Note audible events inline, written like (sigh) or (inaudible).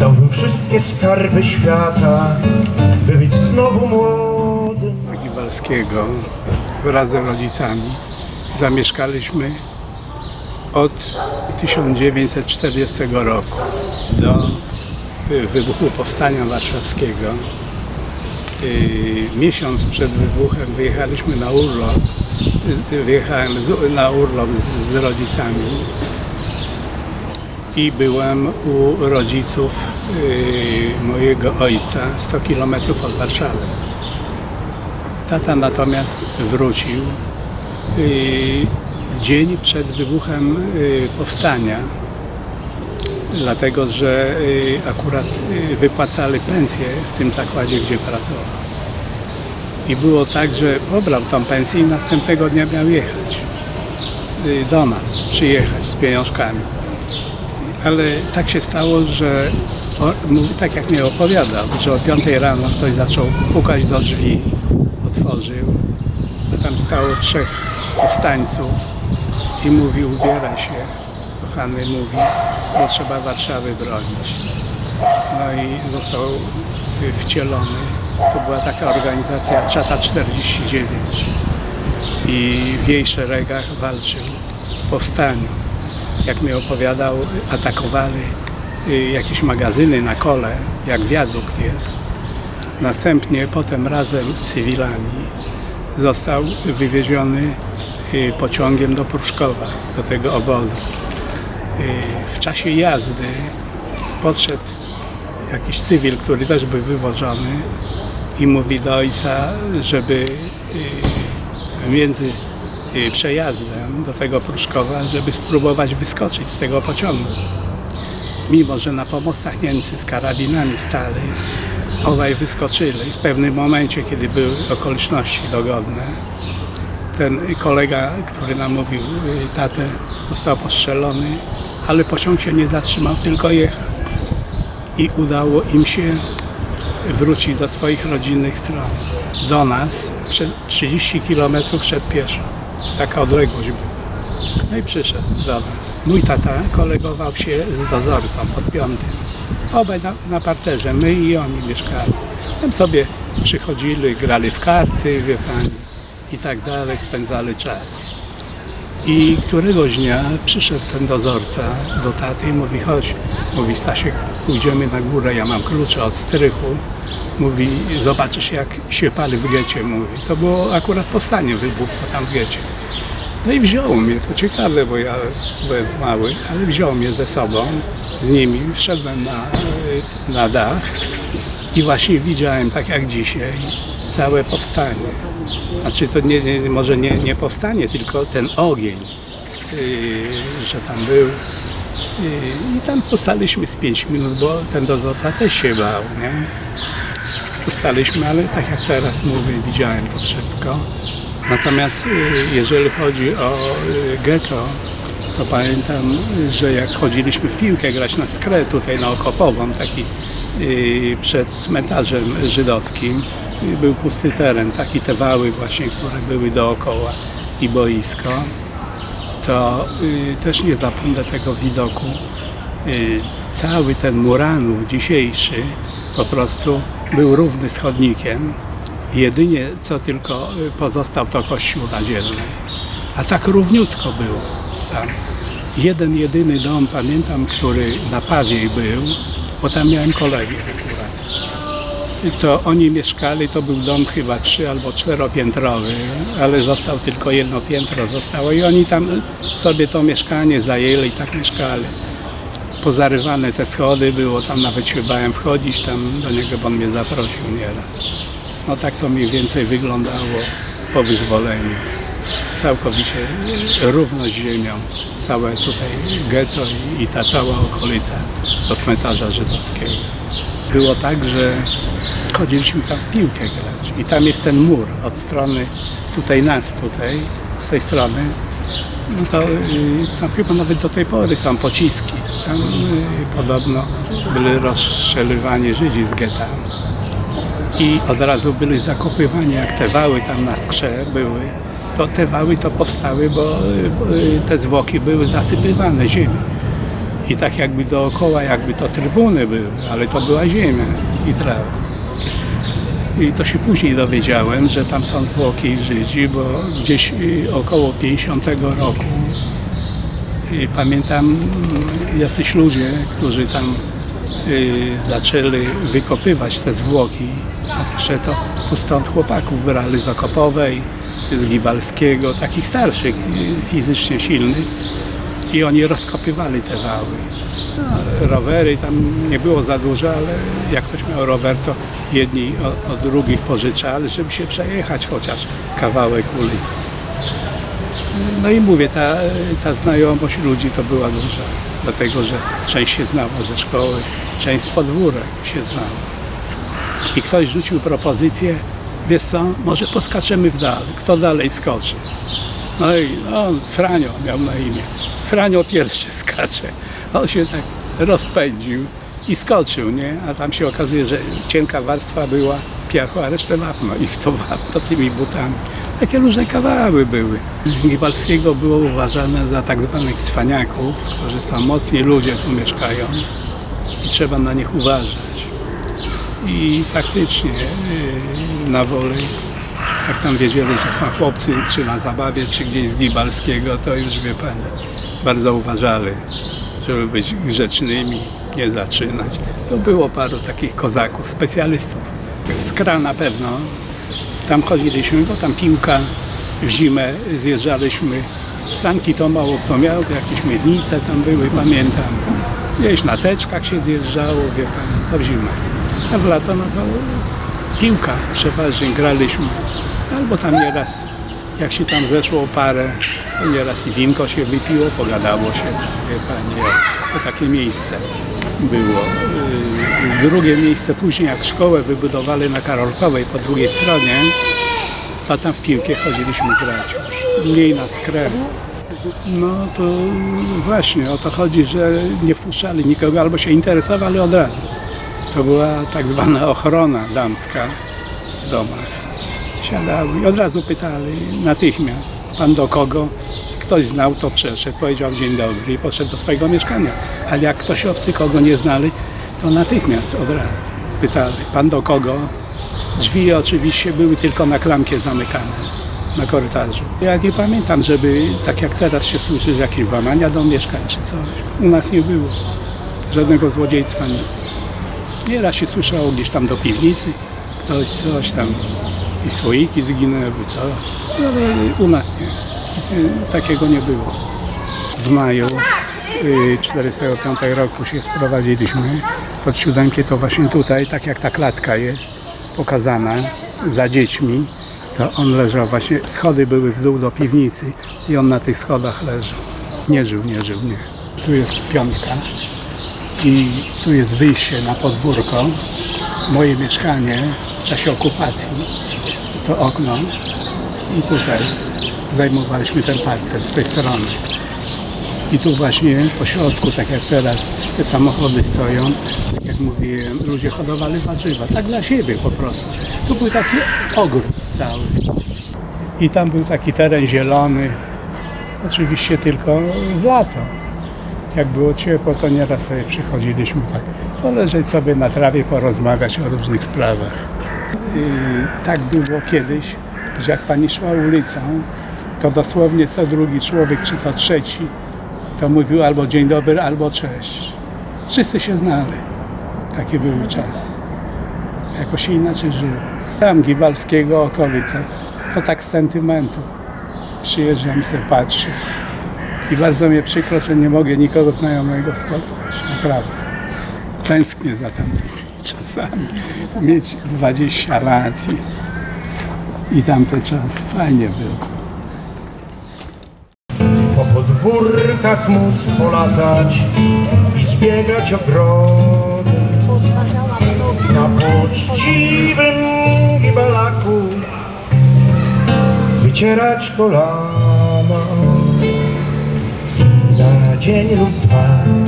Oddałbym wszystkie skarby świata, by być znowu młodym. Gibalskiego wraz z rodzicami zamieszkaliśmy od 1940 roku do y, wybuchu Powstania Warszawskiego. Y, Miesiąc przed wybuchem wyjechaliśmy na urlop. Y, Wyjechałem na urlop z rodzicami i byłem u rodziców y, mojego ojca 100 km od Warszawy. Tata natomiast wrócił y, dzień przed wybuchem y, powstania, dlatego że akurat wypłacali pensję w tym zakładzie, gdzie pracował. I było tak, że pobrał tą pensję i następnego dnia miał jechać do nas, przyjechać z pieniążkami. Ale tak się stało, że o, tak jak mi opowiadał, że o 5 rano ktoś zaczął pukać do drzwi, otworzył, a tam stało trzech powstańców i mówi ubieraj się, kochany mówi, bo trzeba Warszawy bronić. No i został y, wcielony. To była taka organizacja Czata 49 i w jej szeregach walczył w powstaniu. Jak mi opowiadał, atakowali y, jakieś magazyny na kole, jak wiadukt jest. Następnie potem razem z cywilami został wywieziony y, pociągiem do Pruszkowa, do tego obozu. Y, W czasie jazdy podszedł jakiś cywil, który też był wywożony i mówi do ojca, żeby między przejazdem do tego Pruszkowa, żeby spróbować wyskoczyć z tego pociągu. Mimo, że na pomostach Niemcy z karabinami stali, obaj wyskoczyli. W pewnym momencie, kiedy były okoliczności dogodne, ten kolega, który nam mówił y, tatę, został postrzelony, ale pociąg się nie zatrzymał, tylko jechał. I udało im się wrócić do swoich rodzinnych stron. Do nas prze- 30 km szedł pieszo. Taka odległość była. No i przyszedł do nas. Mój tata kolegował się z dozorcą pod piątym. Obaj na, na parterze, my i oni mieszkali. Tam sobie przychodzili, grali w karty, wie pani, i tak dalej, spędzali czas. I któregoś dnia przyszedł ten dozorca do taty i mówi, chodź, mówi Stasiek, pójdziemy na górę, ja mam klucze od strychu. Mówi, zobaczysz jak się pali w getcie, mówi. To było akurat powstanie, wybuchło tam w getcie. No i wziął mnie, to ciekawe, bo ja byłem mały, ale wziął mnie ze sobą, z nimi, wszedłem na, na dach i właśnie widziałem, tak jak dzisiaj, całe powstanie. Znaczy to nie, nie, może nie, nie powstanie, tylko ten ogień, yy, że tam był. Yy, I tam postaliśmy z 5 minut, bo ten dozorca też się bał, nie? Postaliśmy, ale tak jak teraz mówię, widziałem to wszystko. Natomiast y, jeżeli chodzi o y, getto, to pamiętam, że jak chodziliśmy w piłkę grać na skrę tutaj na Okopową, taki y, przed cmentarzem żydowskim, był pusty teren, taki te wały właśnie, które były dookoła i boisko, to y, też nie zapomnę tego widoku. Y, cały ten Muranów dzisiejszy po prostu był równy z chodnikiem. Jedynie co tylko y, pozostał to kościół nadzielny. A tak równiutko było tam. Jeden, jedyny dom, pamiętam, który na Pawiej był, bo tam miałem kolegę akurat. To oni mieszkali, to był dom chyba trzy albo czteropiętrowy, ale został tylko jedno piętro zostało i oni tam sobie to mieszkanie zajęli i tak mieszkali. Pozarywane te schody było, tam nawet się bałem wchodzić tam do niego, bo on mnie zaprosił nieraz. No tak to mniej więcej wyglądało po wyzwoleniu. Całkowicie równo z ziemią. Całe tutaj getto i, i ta cała okolica do cmentarza żydowskiego. Było tak, że chodziliśmy tam w piłkę grać i tam jest ten mur od strony tutaj nas tutaj, z tej strony. No to y, tam chyba nawet do tej pory są pociski. Tam y, podobno byli rozstrzelywani Żydzi z getta i od razu byli zakopywani, jak te wały tam na skrze były, to te wały to powstały, bo, bo te zwłoki były zasypywane ziemią. I tak jakby dookoła, jakby to trybuny były, ale to była ziemia i trawa. I to się później dowiedziałem, że tam są zwłoki Żydzi, bo gdzieś y, około 50 roku y, pamiętam jacyś ludzie, którzy tam y, zaczęli wykopywać te zwłoki na skrzeto. Tu stąd chłopaków brali z Okopowej, z Gibalskiego, takich starszych, fizycznie silnych i oni rozkopywali te wały. No, rowery tam nie było za dużo, ale jak ktoś miał rower, to jedni od, drugich pożyczali, żeby się przejechać chociaż kawałek ulicy. No i mówię, ta, ta znajomość ludzi to była duża, dlatego że część się znała ze szkoły, część z podwórek się znała. I ktoś rzucił propozycję, wiesz co, może poskaczemy w dal, kto dalej skoczy. No i no, Franio miał na imię. Franio pierwszy (laughs) skacze. On się tak rozpędził i skoczył, nie? A tam się okazuje, że cienka warstwa była piachu, a resztę wapno i w to wapno tymi butami. Takie różne kawały były. Gibalskiego było uważane za tak zwanych cwaniaków, którzy są mocni ludzie, tu mieszkają i trzeba na nich uważać. I faktycznie yy, na woli, jak tam wiedzieli, że są chłopcy, czy na zabawie, czy gdzieś z Gibalskiego, to już wie pani, bardzo uważali, żeby być grzecznymi, nie zaczynać. To było paru takich kozaków, specjalistów. Skra na pewno. Tam chodziliśmy, bo tam piłka w zimę zjeżdżaliśmy. Sanki to mało kto miał, to jakieś miednice tam były, pamiętam. Gdzieś na teczkach się zjeżdżało, wie pani, to w zimę. A w lato no to piłka przeważnie graliśmy. Albo tam nieraz, jak się tam zeszło parę, to nieraz i winko się wypiło, pogadało się, wie pani, o, to takie miejsce było. Yy, Drugie miejsce później, jak szkołę wybudowali na Karolkowej po drugiej stronie, to tam w piłkę chodziliśmy grać już. Mniej nas krew. No to właśnie o to chodzi, że nie wpuszczali nikogo albo się interesowali od razu. To była tak zwana ochrona damska w domach. Siadały i od razu pytali natychmiast, pan do kogo? Ktoś znał, to przeszedł, powiedział dzień dobry i poszedł do swojego mieszkania. Ale jak ktoś obcy kogo nie znali, to natychmiast od razu pytali, pan do kogo? Drzwi oczywiście były tylko na klamkę zamykane na korytarzu. Ja nie pamiętam, żeby tak jak teraz się słyszy, że jakieś włamania do mieszkań czy coś. U nas nie było. Żadnego złodziejstwa, nic. Nieraz się słyszało gdzieś tam do piwnicy, ktoś coś tam i słoiki zginęły, co. Ale u nas nie. Nic takiego nie było. W maju y, 45 roku się sprowadziliśmy pod siódemkę, to właśnie tutaj, tak jak ta klatka jest pokazana za dziećmi, to on leżał właśnie, schody były w dół do piwnicy i on na tych schodach leżał. Nie żył, nie żył, nie. Tu jest piątka i tu jest wyjście na podwórko. Moje mieszkanie w czasie okupacji to okno i tutaj zajmowaliśmy ten parter z tej strony. I tu właśnie po środku, tak jak teraz te samochody stoją, tak jak mówiłem, ludzie hodowali warzywa, tak dla siebie po prostu. Tu był taki ogród cały. I tam był taki teren zielony, oczywiście tylko w lato. Jak było ciepło, to nieraz sobie przychodziliśmy tak poleżeć sobie na trawie, porozmawiać o różnych sprawach. Tak było kiedyś, że jak pani szła ulicą, to dosłownie co drugi człowiek, czy co trzeci, to mówił albo dzień dobry, albo cześć. Wszyscy się znali. Takie były czasy. Jakoś inaczej żyło. Tam Gibalskiego okolice, to tak z sentymentu. Przyjeżdżam sobie, patrzę. I bardzo mnie przykro, że nie mogę nikogo znajomego spotkać. Naprawdę. Tęsknię za tamtymi czasami. Mieć 20 lat i, i tamte czasy. Fajnie było. Po podwórkach móc polatać i zbiegać ogrodem Na poczciwym gibelaku Wycierać kolana na dzień lub dwa